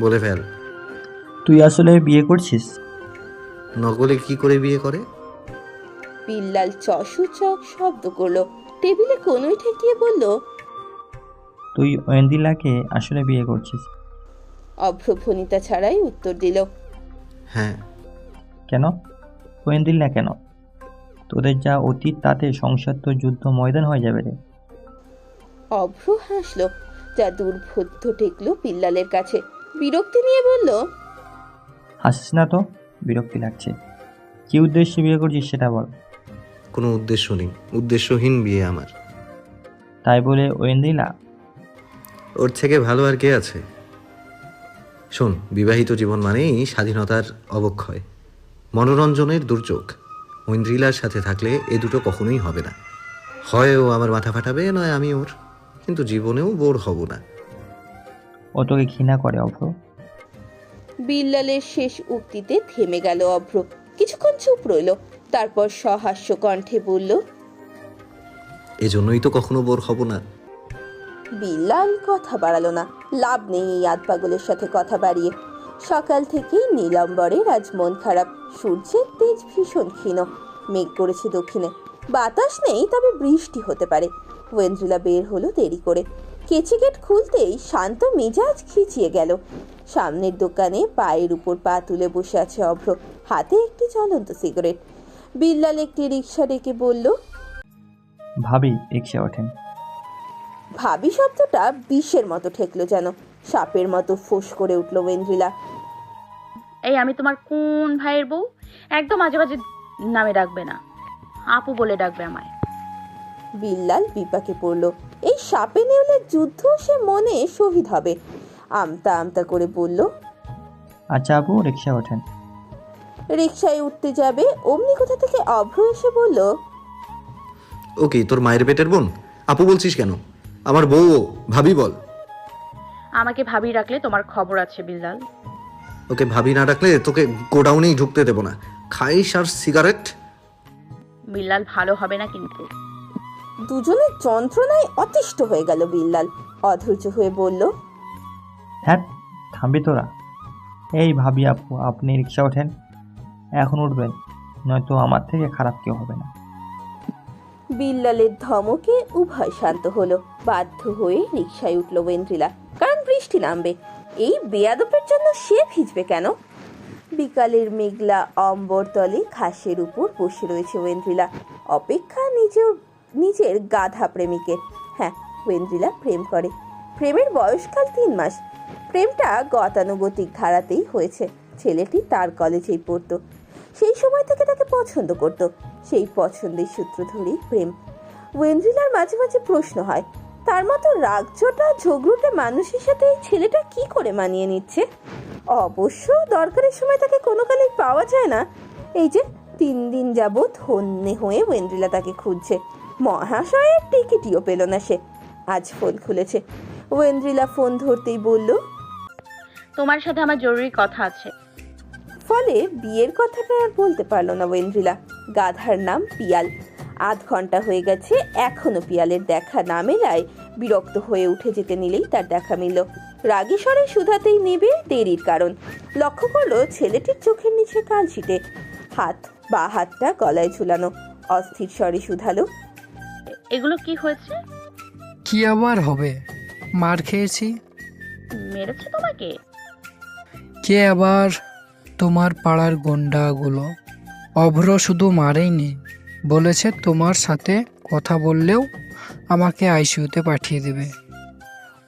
বলে ফেল। তুই আসলে বিয়ে করছিস? নকলে কি করে বিয়ে করে? বিল্লাল চশু চক শব্দ করল। টেবিলে কোনোই ঠেকিয়ে বলল তুই ওয়েন্দিলাকে আসলে বিয়ে করছিস? অভ্র ফণিতা ছাড়াই উত্তর দিল হ্যাঁ। কেন? ওয়েন্দিলা কেন? তোদের যা অতীত তাতে সংসার তো যুদ্ধ ময়দান হয়ে যাবে রে। অভ্র হাসলো যা দুর্বোধ্য ঠেকলো বিল্লালের কাছে। বিরক্তি নিয়ে বলল হাসিস না তো? বিরক্তি লাগছে। কি উদ্দেশ্যে বিয়ে করছিস সেটা বল। কোনো উদ্দেশ্য নেই। উদ্দেশ্যহীন বিয়ে আমার। তাই বলে ওয়েন্দিলা ওর থেকে ভালো আর কে আছে? শোন বিবাহিত জীবন মানেই স্বাধীনতার অবক্ষয়। মনোরঞ্জনের দুর্যোগ। ঐন্দ্রিলার সাথে থাকলে এ দুটো কখনোই হবে না। হয় ও আমার মাথা ফাটাবে নয় আমি ওর। কিন্তু জীবনেও বোর হব না। ও তোকে ঘৃণা করে অভ্র। বিল্লালের শেষ উক্তিতে থেমে গেল অভ্র। কিছুক্ষণ চুপ রইল তারপর সহাস্য কণ্ঠে বলল এজন্যই তো কখনো বোর হব না। বিল্লাল কথা বাড়ালো না লাভ নেই এই আধ পাগলের সাথে কথা বাড়িয়ে। সকাল থেকেই নীলম্বরের আজ মন খারাপ সূর্যের তেজ ভীষণ ক্ষীণ মেঘ করেছে দক্ষিণে। বাতাস নেই তবে বৃষ্টি হতে পারে। ওয়েন্দ্রিলা বের হলো দেরি করে। কেচি গেট খুলতেই শান্ত মেজাজ খিচিয়ে গেল। সামনের দোকানে পায়ের উপর পা তুলে বসে আছে অভ্র। হাতে একটি জ্বলন্ত সিগারেট। বিল্লাল একটি রিক্সা ডেকে বলল ভাবি রিক্সা ওঠেন। ভাবি শব্দটা বিষের মতো ঠেকলো যেন। সাপের মতো ফোঁস করে উঠল ওয়েন্দ্রিলা। এই আমি তোমার কোন ভাইয়ের বউ? একদম আজে বাজে নামে ডাকবে না। আপু বলে ডাকবে আমায়। বিল্লাল বিপাকে পড়ল। এই সাপে নেউলের যুদ্ধ সে মনে শহীদ হবে। আমতা আমতা করে বলল আচ্ছা আপু রিক্সা ওঠেন। রিক্সায় উঠতে যাবে। অমনি কোথা থেকে অভ্র এসে বলল ওকে তোর মায়ের পেটের বোন? আপু বলছিস কেন? আমার বউ ও, ভাবি বল। আমাকে ভাবি রাখলে তোমার খবর আছে বিল্লাল। ওকে ভাবি না রাখলে তোকে গোডাউনেই ঢুকতে দেবো না। খাইস আর সিগারেট। বিল্লাল ভালো হবে না কিন্তু। দুজনের যন্ত্রণায় অতিষ্ঠ হয়ে গেল বিল্লাল। অধৈর্য হয়ে বলল হ্যাঁ থামবি তোরা। এই ভাবি আপু আপনি রিক্সা ওঠেন। এখন উঠবেন নয়তো আমার থেকে খারাপ কেউ হবে না। বিল্লালের ধমকে উভয় শান্ত হলো। বাধ্য হয়ে রিকশায় উঠল ওয়েন্দ্রিলা কারণ বৃষ্টি নামবে। এই বেয়াদপের জন্য সে ভিজবে কেন? বিকালের মেঘলা অম্বর তলে ঘাসের উপর বসে রয়েছে ওয়েন্দ্রিলা। অপেক্ষা নিজের নিজের গাধা প্রেমিকের। হ্যাঁ ওয়েন্দ্রিলা প্রেম করে। প্রেমের বয়সকাল তিন মাস। প্রেমটা গতানুগতিক ধারাতেই হয়েছে। ছেলেটি তার কলেজেই পড়তো। সেই সময় থেকে তাকে পছন্দ করত। সেই পছন্দের সূত্র ধরেই প্রেম। ওয়েন্দ্রিলার মাঝে মাঝে প্রশ্ন হয়, তার মতো রাগজটা ঝগড়ুটে মানুষের সাথে এই ছেলেটা কি করে মানিয়ে নিচ্ছে? অবশ্য দরকারের সময় তাকে কোনো কালেই পাওয়া যায় না। এই যে, তিন দিন যাবৎ হন্যে হয়ে ওয়েন্দ্রিলা তাকে খুঁজছে। মহাশয়ের টিকিটিও পেল না সে। আজ ফোন খুলেছে। ওয়েন্দ্রিলা ফোন ধরতেই বলল তোমার সাথে আমার জরুরি কথা আছে। ফলে বিয়ের কথাটা আর বলতে পারল না ওয়েন্দ্রিলা। গাধার নাম পিয়াল। আধ ঘণ্টা হয়ে গেছে এখনও পিয়ালের দেখা না মেলায় বিরক্ত হয়ে উঠে যেতে নিলেই তার দেখা মিলল। রাগী স্বরে শুধাতেই নেবে দেরির কারণ। লক্ষ্য করল ছেলেটির চোখের নিচে কালশিটে। হাত বা হাতটা গলায় ঝুলানো। অস্থির স্বরে শুধালো এগুলো কি হয়েছে? কি আবার হবে? মার খেয়েছি। মেরেছে তোমাকে? কে আবার তোমার পাড়ার গন্ডাগুলো? অভ্র শুধু মারেইনি বলেছে তোমার সাথে কথা বললেও আমাকে আইসিইউতে পাঠিয়ে দেবে।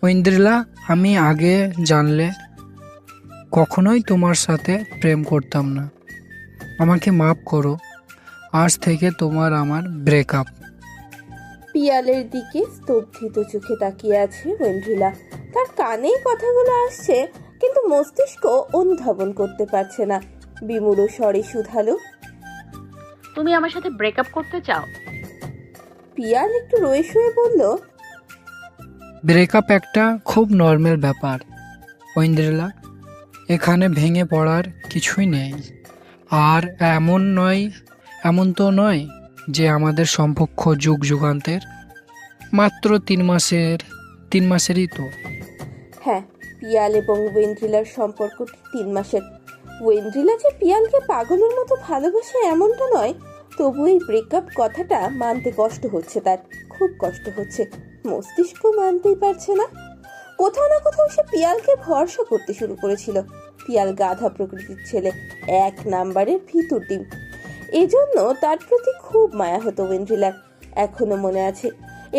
ঐন্দ্রিলা আমি আগে জানলে কখনোই তোমার সাথে প্রেম করতাম না। আমাকে মাফ করো আজ থেকে তোমার আমার ব্রেকআপ পিয়ালের দিকে স্তব্ধিত চোখে তাকিয়ে আছে ওয়েন্ড্রিলা। তার কানে কথাগুলো আসছে কিন্তু মস্তিষ্ক অনুধাবন করতে পারছে না। বিমূঢ় স্বরে শুধালো তুমি আমার সাথে ব্রেকআপ করতে চাও? পিয়াল একটু রয়ে শুয়ে বলল ব্রেকআপ একটা খুব নর্মাল ব্যাপার ঐন্দ্রিলা এখানে ভেঙে পড়ার কিছুই নেই। আর এমন নয় এমন তো নয়। যে আমাদের সম্পর্ক যুগ যুগান্তের, মাত্র তিন মাসের, তিন মাসেরই তো। হ্যাঁ পিয়াল এবং ওয়েন্ড্রিলার সম্পর্কটি তিন মাসের। ওয়েন্ড্রিলা যে পিয়ালকে পাগলের মতো ভালোবাসে এমনটা নয়, তবু এই ব্রেকআপ কথাটা মানতে কষ্ট হচ্ছে তার, খুব কষ্ট হচ্ছে। মস্তিষ্ক মানতেই পারছে না। কোথাও না কোথাও সে পিয়ালকে ভরসা করতে শুরু করেছিল। পিয়াল গাধা প্রকৃতির ছেলে, এক নাম্বারের ভিতর ডিম। এজন্য তার প্রতি খুব মায়া হতো ওয়েন্ড্রিলার এখনও মনে আছে,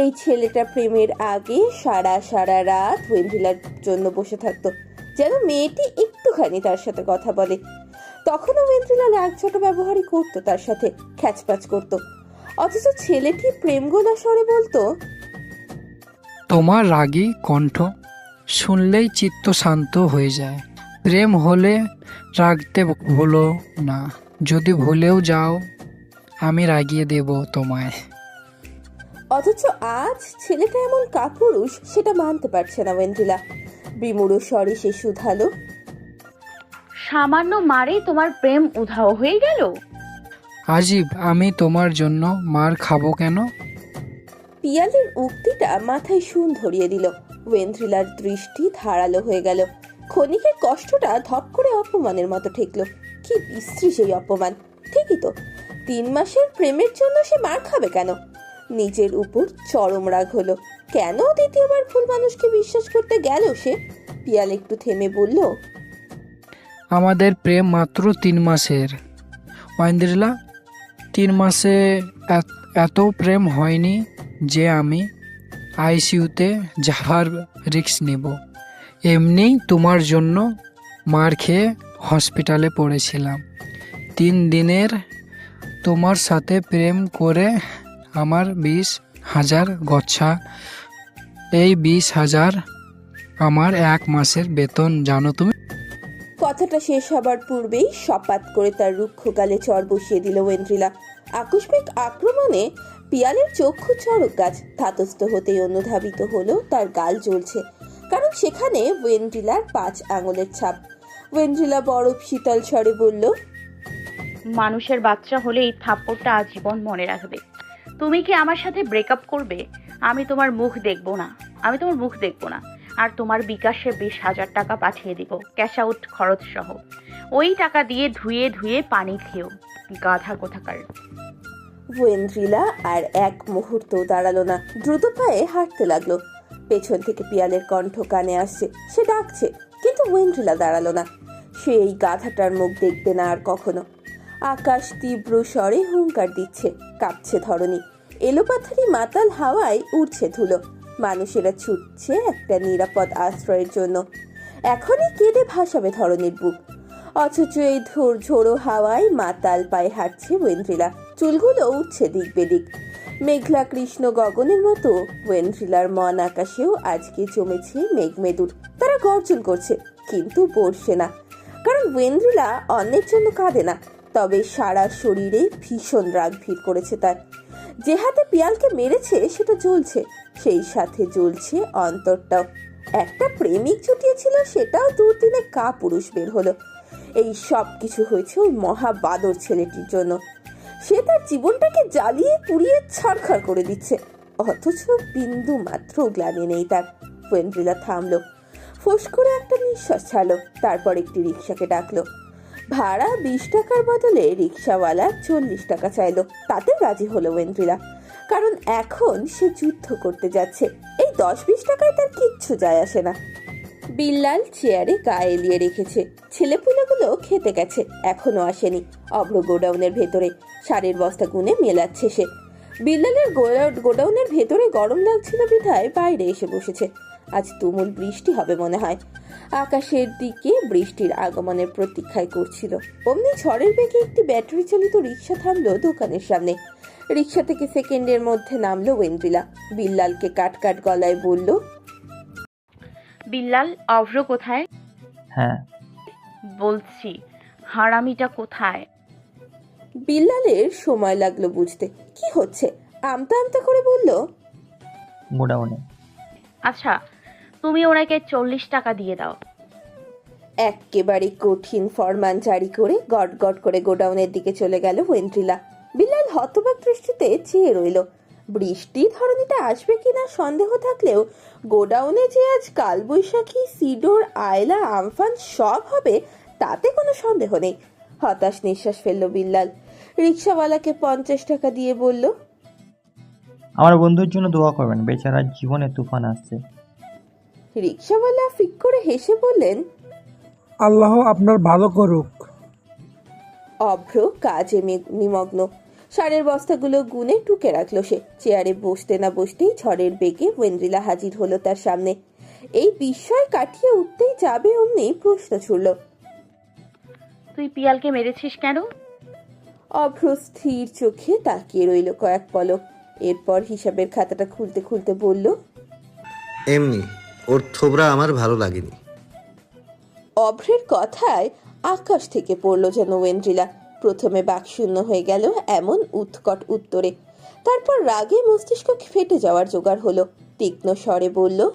এই ছেলেটা প্রেমের আগে সারা সারা রাত ওয়েন্ড্রিলার জন্য বসে থাকতো, যেন মেয়েটি একটুখানি তার সাথে কথা বলে। তখনও ওয়েন্ড্রিলা রাগ ছোট ব্যবহারই করতো তার সাথে খ্যাচপ্যাচ করতো। অথচ ছেলেটি প্রেম গোলা স্বরে বলতো, তোমার রাগী কণ্ঠ শুনলেই চিত্ত শান্ত হয়ে যায়, প্রেম হলে রাগতে হলো না। যদি ভুলেও যাও আমি রাগিয়ে দেব তোমায়। অথচ আজ ছেলেটা এমন কাপুরুষ সেটা মানতে পারছে না ওয়েন্ড্রিলা বিমুড়ো স্বরে সে শুধালো। সামান্য মারে তোমার প্রেম উধাও হয়ে গেল? আজিব আমি তোমার জন্য মার খাব কেন? পিয়ালের উক্তিটা মাথায় শুন ধরিয়ে দিল। ওয়েন্দ্রিলার দৃষ্টি ধারালো হয়ে গেল। ক্ষণিকের কষ্টটা ধপ করে অপমানের মতো ঠেকলো। কি বিশ্রী সেই অপমান। ঠিকই তো, তিন মাসের প্রেমের জন্য সে মার খাবে কেন? নিজের উপর চরম রাগ হলো। কেন দ্বিতীয়বার ভুল মানুষকে বিশ্বাস করতে গেল সে? পিয়াল একটু থেমে বলল, আমাদের প্রেম মাত্র তিন মাসের। ঐন্দ্রিলা, তিন মাসে এত- প্রেম হয়নি যে আমি আইসিইউতে যাওয়ার রিক্স নেব। এমনিই তোমার জন্য মার খেয়ে হসপিটালে পড়েছিলাম। তিন দিনের তোমার সাথে প্রেম করে আমার বিশ হাজার গচ্ছা। এই বিশ হাজার আমার এক মাসের বেতন, জানো তুমি? কথাটা শেষ হবার পূর্বেই সপাত করে তার রুক্ষ গালে চর বসিয়ে দিল ওয়েন্দ্রিলা। আকস্মিক আক্রমণে পিয়ালের চক্ষু চড়ক গাছ ধাতস্থ হতেই অনুধাবিত হলো, তার গাল জ্বলছে। কারণ সেখানে ওয়েন্ড্রিলার পাঁচ আঙুলের ছাপ ওয়েন্ড্রিলা বরফ শীতল স্বরে বলল মানুষের বাচ্চা হলে এই থাপ্পড়টা আজীবন মনে রাখবে। তুমি কি আমার সাথে ব্রেকআপ করবে? আমি তোমার মুখ দেখব না। আমি তোমার মুখ দেখব না। আর তোমার বিকাশে বিশ হাজার টাকা পাঠিয়ে দিব ক্যাশ আউট খরচ সহ। ওই টাকা দিয়ে ধুয়ে ধুয়ে পানি খেও গাধা কোথাকার। ওয়েন্দ্রিলা আর এক মুহূর্ত দাঁড়াল না। দ্রুত পায়ে হাঁটতে লাগল। পেছন থেকে পিয়ালের কণ্ঠ কানে আসছে। সে ডাকছে কিন্তু ওয়েন্দ্রিলা দাঁড়াল না। সে এই গাধাটার মুখ দেখবে না আর কখনো। আকাশ তীব্র স্বরে হুঙ্কার দিচ্ছে, কাঁপছে ধরনী এলোপাথারি মাতাল হাওয়ায় উড়ছে ধুলো। মানুষেরা ছুটছে একটা নিরাপদ আশ্রয়ের জন্য। এখনই কেঁদে ভাসাবে ধরনীর বুক। অথচ এই ধোর ঝোড়ো হাওয়ায় মাতাল পায়ে হাঁটছে ওয়েন্দ্রিলা। চুলগুলো উঠছে দিক বেদিক। মেঘলা কৃষ্ণ গগনের মতো ওয়েন্দ্রিলার মন আকাশেও আজকে জমেছে মেঘমেদুর। তারা গর্জন করছে, কিন্তু বসছে না। ওয়েন্দ্রিলা অন্যের জন্য কাঁদে না, তবে সারা শরীরে ভীষণ রাগ ভিড় করেছে তার। যে হাতে পিয়ালকে মেরেছে, সেটা জ্বলছে, সেই সাথে জ্বলছে অন্তরটাও। একটা প্রেমিক জুটিয়েছিল, সেটাও দুদিনে কা পুরুষ বের হলো। এই সব কিছু হয়েছে ওই মহাবাদর ছেলেটির জন্য। সে তার জীবনটাকে জ্বালিয়ে, পুড়িয়ে ছাড়খাড় করে দিচ্ছে। অথচ বিন্দু মাত্র গ্লানি নেই তার। ওয়েন্দ্রিলা থামলো। ফোঁস করে একটা নিঃশ্বাস ছাড়লো, তারপর একটি রিক্সাকে ডাকলো। ভাড়া বিশ টাকার বদলে রিক্সাওয়ালা চল্লিশ টাকা চাইলো, তাতে রাজি হলো ওয়েন্দ্রিলা। কারণ এখন সে যুদ্ধ করতে যাচ্ছে, এই দশ বিশ টাকায় তার কিচ্ছু যায় আসে না। বিল্লাল চেয়ারে গা এলিয়ে রেখেছে, ছেলেপুলেগুলো খেতে গেছে, এখনও আসেনি, অভ্র গোডাউনের ভেতরে সারের বস্তা গুনে মেলাচ্ছে সে। বিল্লালের গোডা- গোডাউনের ভেতরে গরম লাগছিল বিধায় বাইরে এসে বসেছে। আজ তুমুল বৃষ্টি হবে মনে হয়। আকাশের দিকে বৃষ্টির আগমনের প্রতীক্ষায় করছিল। অমনি ঝড়ের বেগে একটি ব্যাটারি চালিত রিক্সা থামলো দোকানের সামনে। রিক্সা থেকে সেকেন্ডের মধ্যে নামলো ওয়েন্দ্রিলা বিল্লালকে কাট কাট গলায় বলল বিল্লাল অভ্র কোথায়? হ্যাঁ। বলছি হারামিটা কোথায়? বিল্লালের সময় লাগল বুঝতে। কি হচ্ছে? আমতা আমতা করে বলল গোডাউনে আচ্ছা তুমি ওনাকে চল্লিশ টাকা দিয়ে দাও। একেবারে কঠিন ফরমান জারি করে গট গট করে গোডাউনের দিকে চলে গেল ওয়েন্ট্রিলা বিল্লাল হতবাক দৃষ্টিতে চেয়ে রইল বৃষ্টি ধরনীটা আসবে কিনা সন্দেহ থাকলেও গোডাউনে যে আজ কালবৈশাখী সিডোর আয়লা আমফান সব হবে তাতে কোনো সন্দেহ নেই হতাশ নিঃশ্বাস ফেলল বিল্লাল। রিক্সাওয়ালাকে পঞ্চাশ টাকা দিয়ে বলল আমার বন্ধুর জন্য দোয়া করবেন বেচারার জীবনে তুফান আসছে। রিক্সাওয়ালা ফিক করে হেসে বললেন আল্লাহ আপনার ভালো করুক। অভ্র কাজে নিমগ্ন। সারের বস্তাগুলো গুনে টুকে রাখল সে। চেয়ারে বসতে না বসতেই ঝড়ের বেগে ওয়েন্দ্রিলা হাজির হলো তার সামনে। এই বিস্ময় কাটিয়ে উঠতেই যাবে অমনি প্রশ্ন ছুড়ল তুই পিয়ালকে মেরেছিস কেন? অভ্র স্থির চোখে তাকিয়ে রইল কয়েক পলক। এরপর হিসাবের খাতাটা খুলতে খুলতে বলল এমনি। ওর থোবরা আমার ভালো লাগেনি। অভ্রের কথায় আকাশ থেকে পড়ল যেন ওয়েন্দ্রিলা প্রথমে বাকশূন্য হয়ে গেল এমন উৎকট উত্তরে। তারপর রাগে মস্তিষ্ক ফেটে যাওয়ার জোগাড় হলো। তীক্ষ্ণ স্বরে বলল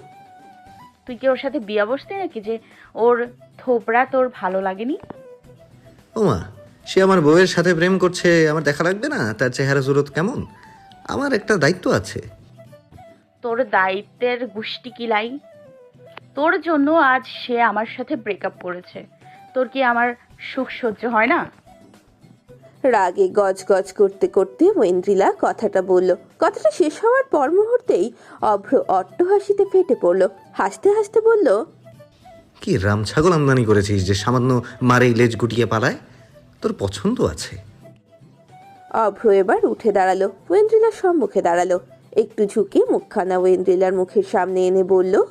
তুই কি ওর সাথে বিয়া বসতে নাকি যে ওর থোপড়া তোর ভালো লাগেনি? ওমা সে আমার বউয়ের সাথে প্রেম করছে আমার দেখা লাগবে না? তার চেহারা সুরত কেমন? আমার একটা দায়িত্ব আছে। তোর দায়িত্বের গুষ্টি কিলাই তোর জন্য আজ সে আমার সাথে ব্রেকআপ করেছে। তোর কি আমার সুখ সহ্য হয় না? রাগে গজগজ করতে করতে ওয়েন্দ্রিলা কথাটা বলল। কথাটা শেষ হওয়ার পর মুহূর্তেই অভ্র অট্টহাসিতে ফেটে পড়ল। হাসতে হাসতে বলল কি রাম ছাগল আমদানি করেছিস যে সামান্য মারেই লেজ গুটিয়ে পালায়? তোর পছন্দ আছে? অভ্র এবার উঠে দাঁড়াল। ওয়েন্দ্রিলার সম্মুখে দাঁড়াল। একটু ঝুঁকে মুখখানা ওয়েন্দ্রিলার মুখের সামনে এনে বলল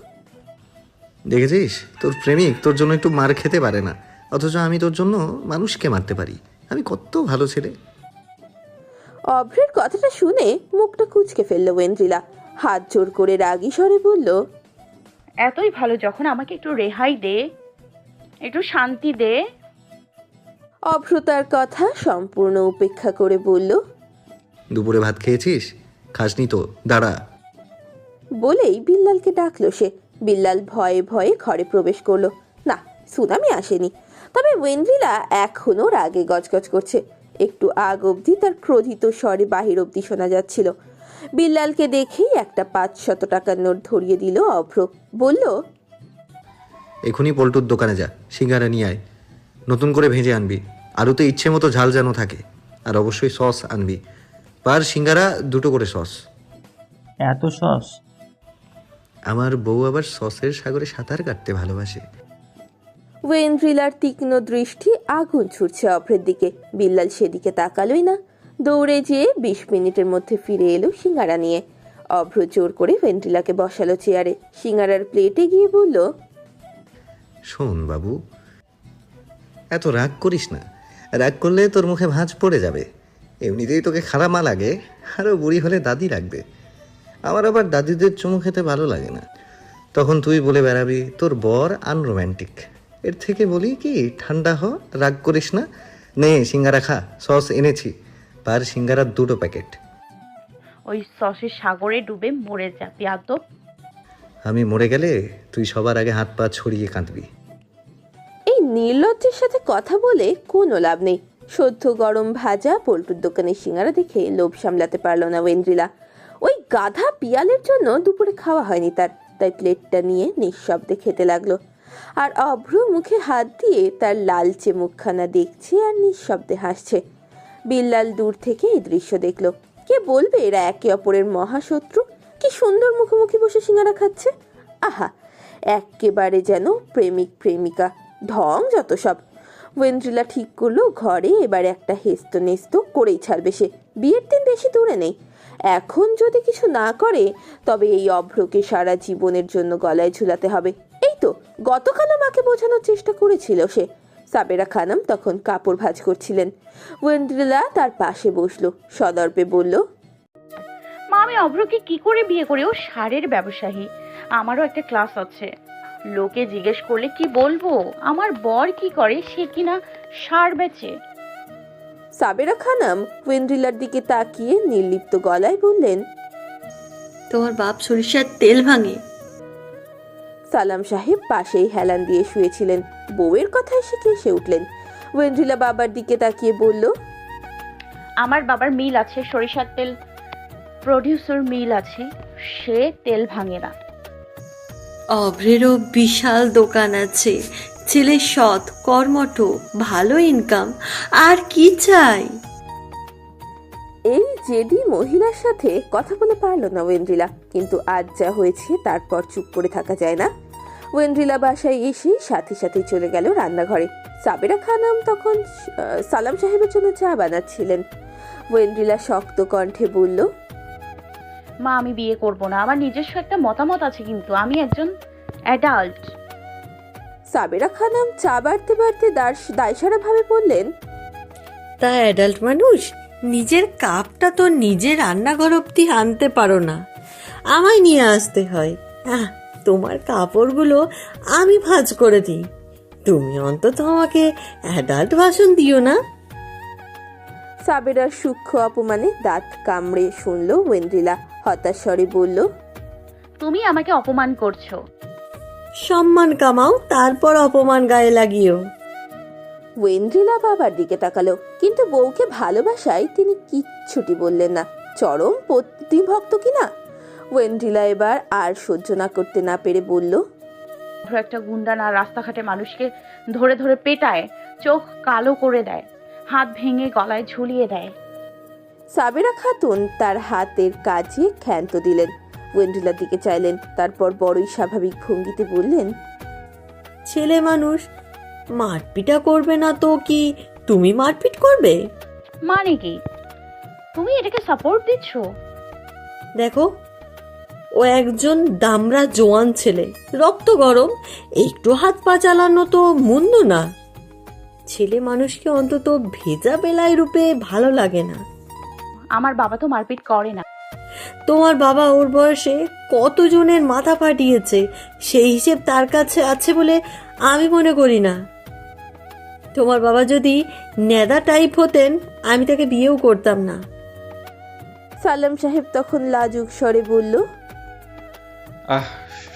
দেখেছিস? তোর প্রেমিক তোর জন্য একটু মার খেতে পারে না। অথচ আমি তোর জন্য মানুষকে মারতে পারি। আমি কত ভালো ছেলে। অভ্রের কথাটা শুনে মুখটা কুচকে ফেলল ওয়েন্দ্রিলা। হাত জোর করে রাগী স্বরে বলল এতই ভালো যখন আমাকে একটু রেহাই দে একটু শান্তি দে। অভ্র তার কথা সম্পূর্ণ উপেক্ষা করে বলল দুপুরে ভাত খেয়েছিস? খাসনি তো দাঁড়া। বলেই বিল্লালকে ডাকলো সে। বিল্লাল ভয়ে ভয়ে ঘরে প্রবেশ করল। না সুনামি আসেনি। তবে ওয়েন্দ্রিলা এখনও রাগে গজগজ করছে। একটু আগ অবধি তার ক্রোধিত স্বরে বাহির অবধি শোনা যাচ্ছিল। বিল্লালকে দেখেই একটা পাঁচ শত টাকার নোট ধরিয়ে দিল অভ্র। বলল এখনই পল্টুর দোকানে যা সিঙ্গারা নিয়ে আয়। নতুন করে ভেজে আনবি। আলুতে ইচ্ছে মতো ঝাল যেন থাকে। আর অবশ্যই সস আনবি। পার সিঙ্গারা দুটো করে সস। এত সস? আমার বউ আবার সসের সাগরে সাঁতার কাটতে ভালোবাসে। ওয়েন্দ্রিলার তীক্ষ্ণ দৃষ্টি আগুন ছুটছে অভ্রের দিকে। বিল্লাল সেদিকে তাকালোই না। দৌড়ে যেয়ে বিশ মিনিটের মধ্যে ফিরে এলো সিঙ্গারা নিয়ে। অভ্র জোর করে ওয়েন্দ্রিলাকে বসালো চেয়ারে। সিঙ্গারার প্লেটে গিয়ে বলল শোন বাবু এত রাগ করিস না। রাগ করলে তোর মুখে ভাঁজ পড়ে যাবে। এমনিতেই তোকে খারাপ মা লাগে আরও বুড়ি হলে দাদি লাগবে আমার আবার দাদিদের চুমু খেতে ভালো লাগে না। তখন তুই বলে বেড়াবি তোর বর আনরোম্যান্টিক এর থেকে বলি কি ঠান্ডা হ রাগ করিস না। নে সিঙ্গারা খা সস এনেছি। পার সিঙ্গারার দুটো প্যাকেট। ওই সসের সাগরে ডুবে মরে যা পিয়াদব আমি মরে গেলে তুই সবার আগে হাত পা ছড়িয়ে কাঁদবি। এই নির্লজ্জের সাথে কথা বলে কোনো লাভ নেই। সদ্য গরম ভাজা পোল্টুর দোকানের সিঙ্গারা দেখে লোভ সামলাতে পারল না ওয়েন্দ্রিলা। ওই গাধা পিয়ালের জন্য দুপুরে খাওয়া হয়নি তার, তাই প্লেটটা নিয়ে নিঃশব্দে খেতে লাগল। আর অভ্র মুখে হাত দিয়ে তার লালচে মুখখানা দেখছে আর নিঃশব্দে হাসছে। বিল্লাল দূর থেকে এই দৃশ্য দেখল। কে বলবে এরা একে অপরের মহাশত্রু? কি সুন্দর মুখোমুখি বসে সিঙ্গারা খাচ্ছে। আহা, একেবারে যেন প্রেমিক প্রেমিকা। ঢং যত সব। ওয়েন্দ্রিলা ঠিক করল, ঘরে এবার একটা হেস্ত নেস্ত করেই ছাড়বে সে। বিয়ের দিন বেশি দূরে নেই। এখন যদি কিছু না করে, তবে এই অভ্রকে সারা জীবনের জন্য গলায় ঝুলাতে হবে। এই তো গতকাল মাকে বোঝানোর চেষ্টা করেছিল সে। সাবেরা খানম তখন কাপড় ভাঁজ করছিলেন। ওয়েন্দ্রিলা তার পাশে বসল। সদর্পে বলল, মা, আমি অভ্রকে কি করে বিয়ে করি? ও সারের ব্যবসায়ী। আমারও একটা ক্লাস আছে। লোকে জিজ্ঞেস করলে কি বলব? আমার বর কি করে? সে কিনা সার বেচে। সাবেরা খানম ওয়েন্দ্রিলার দিকে তাকিয়ে নির্লিপ্ত গলায় বললেন তোমার বাপ সরিষার তেল ভাঙে। সালাম সাহেব পাশেই হেলান দিয়ে শুয়েছিলেন। বউয়ের কথায় সে কেসে উঠলেন। ওয়েন্দ্রিলা বাবার দিকে তাকিয়ে বলল আমার বাবার মিল আছে সরিষার তেল প্রডিউসার মিল আছে সে তেল ভাঙে না। অভ্রেরও বিশাল দোকান আছে ছেলে সৎ কর্মঠ ভালো ইনকাম আর কি চাই? এই জেদি মহিলার সাথে কথা বলে পারল না ওয়েন্দ্রিলা কিন্তু আজ যা হয়েছে তারপর চুপ করে থাকা যায় না। ওয়েন্দ্রিলা বাসায় এসে সাথে সাথে চলে গেল রান্নাঘরে। সাবেরা খানম তখন সালাম সাহেবের জন্য চা বানাচ্ছিলেন। ওয়েন্দ্রিলা শক্ত কণ্ঠে বলল মা আমি বিয়ে করব না। আমার নিজস্ব একটা মতামত আছে কিন্তু আমি একজন অ্যাডাল্ট সাবেরা খানম চা বাড়তে বাড়তে দায়সারা ভাবে বললেন তা অ্যাডাল্ট মানুষ নিজের কাপটা তো নিজের রান্নাঘর অব্দি আনতে পারো না। আমায় নিয়ে আসতে হয়। আহ, তোমার কাপড়গুলো আমি ভাঁজ করে দিই। তুমি অন্তত আমাকে অ্যাডাল্ট ভাষণ দিও না। সাবেরার সূক্ষ্ম অপমানে দাঁত কামড়ে শুনল ওয়েন্দ্রিলা। হতাশ স্বরে বলল তুমি আমাকে অপমান করছ। সম্মান কামাও তারপর অপমান গায়ে লাগিও। ওয়েন্দ্রিলা বাবার দিকে তাকালো কিন্তু বউকে ভালোবাসায় তিনি কিচ্ছুটি বললেন না। চরম প্রতিভক্ত কিনা ওয়েন্দ্রিলা এবার আর সহ্য না করতে না পেরে বলল অভ্র একটা গুন্ডা না রাস্তাঘাটে মানুষকে ধরে ধরে পেটায় চোখ কালো করে দেয় হাত ভেঙে গলায় ঝুলিয়ে দেয়। সাবেরা খাতুন তার হাতের কাজে ক্ষান্ত দিলেন। ওয়েন্দ্রিলার দিকে চাইলেন। তারপর বড়ই স্বাভাবিক ভঙ্গিতে বললেন ছেলে মানুষ মারপিটা করবে না তো কি? তুমি মারপিট করবে? মানে কি? তুমি এটাকে সাপোর্ট দিচ্ছ? দেখো ও একজন দামরা জোয়ান ছেলে। রক্ত গরম একটু হাত পা চালানো তো মন্দ না। ছেলে মানুষকে অন্তত ভেজা বেলায় রূপে ভালো লাগে না। আমার বাবা তো মারপিট করে না। তোমার বাবা ওর বয়সে কতজনের মাথা ফাটিয়েছে সেই হিসেব তার কাছে আছে বলে আমি মনে করি না। তোমার বাবা যদি নেদা টাইপ হতেন আমি তাকে বিয়েও করতাম না। সালাম সাহেব তখন লাজুক স্বরে বলল আহ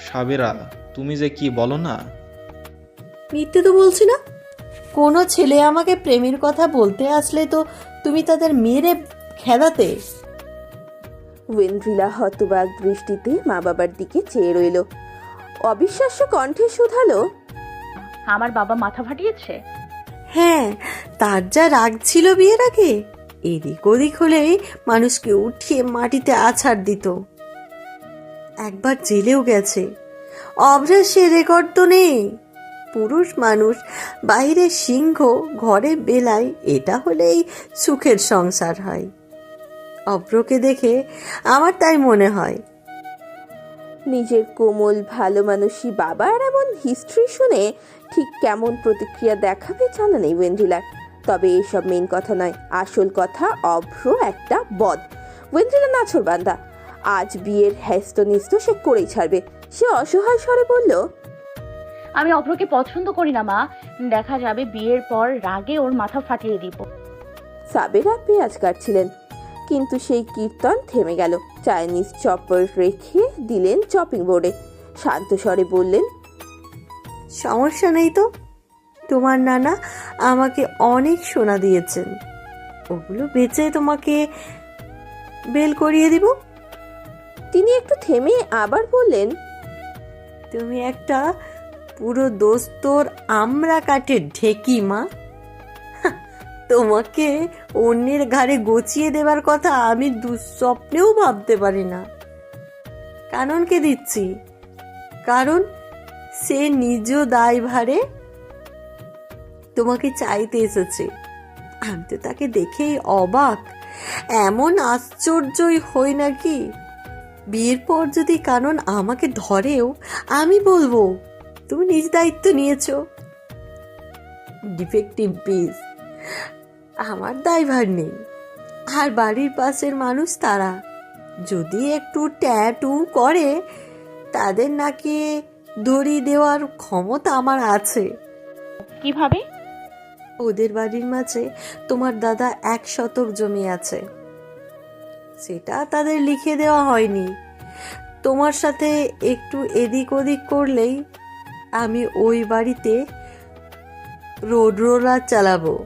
সাবেরা তুমি যে কি বলো না? মিথ্যে তো বলছি না। কোনো ছেলে আমাকে প্রেমের কথা বলতে আসলে তো তুমি তাদের মেরে খেলাতে ওয়েন্দ্রিলা হতবাক দৃষ্টিতে মা বাবার দিকে চেয়ে রইল। অবিশ্বাস্য কণ্ঠে শুধালো আমার বাবা মাথা ফাটিয়েছে? হ্যাঁ তার যা রাগ ছিল বিয়ের আগে এদিক ওদিক হলেই মানুষকে উঠিয়ে মাটিতে আছাড় দিত। একবার জেলেও গেছে। অভ্রের সে রেকর্ড তো নেই। পুরুষ মানুষ বাইরে সিংহ ঘরে বেলায় এটা হলেই সুখের সংসার হয়। অভ্রকে দেখে আমার তাই মনে হয়। নিজের কোমল ভালো মানুষই বাবার এমন হিস্ট্রি শুনে ঠিক কেমন প্রতিক্রিয়া দেখাবে জানা নেই ওয়েন্দ্রিলার। তবে এসব মেন কথা নয় আসল কথা অভ্র একটা বদ ওয়েন্দ্রিলা নাছর বান্দা। আজ বিয়ের হ্যাস্ত নিস্ত সে করেই ছাড়বে। সে অসহায় স্বরে বলল আমি অভ্রকে পছন্দ করি না মা। দেখা যাবে বিয়ের পর রাগে ওর মাথা ফাটিয়ে দিব। সাবেরা পেঁয়াজ কাটছিলেন। কিন্তু সেই কীর্তন থেমে গেল। চাইনিজ চপার রেখে দিলেন চপিং বোর্ডে। শান্ত স্বরে বললেন সমস্যা নেই তো? তোমার নানা আমাকে অনেক সোনা দিয়েছেন। ওগুলো বেচে তোমাকে বেল করিয়ে দিব? তিনি একটু থেমে আবার বললেন তুমি একটা পুরো দোস্তর আমরা কাটে ঢেকি মা। তোমাকে অন্যের ঘাড়ে গচিয়ে দেবার কথা আমি দুঃস্বপ্নেও ভাবতে পারি না। কারণকে দিচ্ছি। কারণ সে নিজ দায়ভারে তোমাকে চাইতে এসেছে। আমি তো তাকে দেখেই অবাক। এমন আশ্চর্যই হই নাকি? বিয়ের পর যদি কারণ আমাকে ধরেও আমি বলব, তুমি নিজ দায়িত্ব নিয়েছো। Defective piece. আমার দায়ভার নেই। আর বাড়ির পাশের মানুষ তারা। যদি একটু ট্যাটু করে তাদের নাকি দড়ি দেওয়ার ক্ষমতা আমার আছে। কীভাবে? ওদের বাড়ির মাঝে তোমার দাদা এক শতক জমি আছে। সেটা তাদের লিখে দেওয়া হয়নি। তোমার সাথে একটু এদিক ওদিক করলেই আমি ওই বাড়িতে রোড রোলার চালাবো।